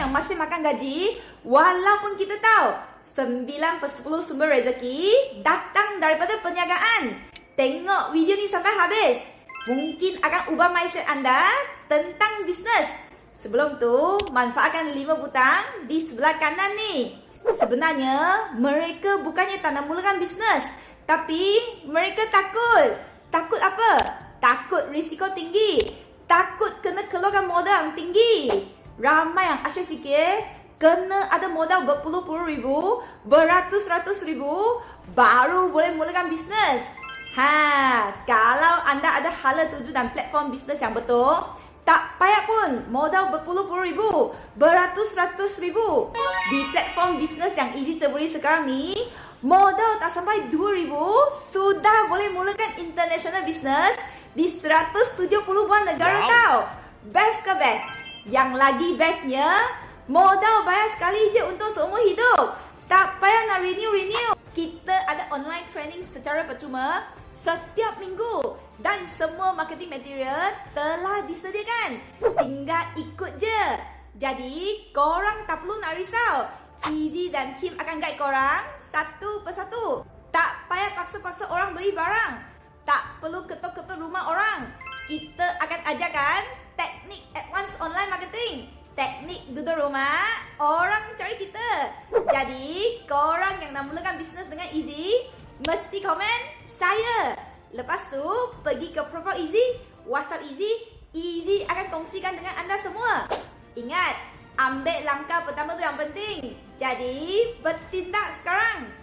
yang masih makan gaji walaupun kita tahu 9 per 10 sumber rezeki datang daripada perniagaan. Tengok video ni sampai habis. Mungkin akan ubah mindset anda tentang bisnes. Sebelum tu, manfaatkan 5 butang di sebelah kanan ni. Sebenarnya, mereka bukannya tak nak mulakan bisnes. Tapi, mereka takut. Takut apa? Takut risiko tinggi. Takut kena keluarkan modal yang tinggi. Ramai yang asyik fikir, kena ada modal berpuluh-puluh ribu, beratus-ratus ribu, baru boleh mulakan bisnes. Ha, kalau anda ada hala tuju dan platform bisnes yang betul, tak payah pun modal berpuluh-puluh ribu, beratus-ratus ribu. Di platform bisnes yang easy terbeli sekarang ni, modal tak sampai dua ribu, sudah boleh mulakan international business di 170 buah negara wow. tau. Best ke best? Yang lagi bestnya, Modal bayar sekali je untuk seumur hidup. Tak payah nak renew-renew. Kita ada online training secara percuma setiap minggu. Dan semua marketing material telah disediakan. Tinggal ikut je. Jadi, korang tak perlu nak risau. Easy dan team akan guide korang satu persatu. Tak payah paksa-paksa orang beli barang. Tak perlu ketuk-ketuk rumah orang. Kita akan ajarkan teknik marketing teknik duduk rumah, orang cari kita. Jadi, korang yang nak mulakan bisnes dengan easy, mesti komen saya. Lepas tu, pergi ke profile easy, WhatsApp easy, easy akan kongsikan dengan anda semua. Ingat, ambil langkah pertama tu yang penting. Jadi, bertindak sekarang.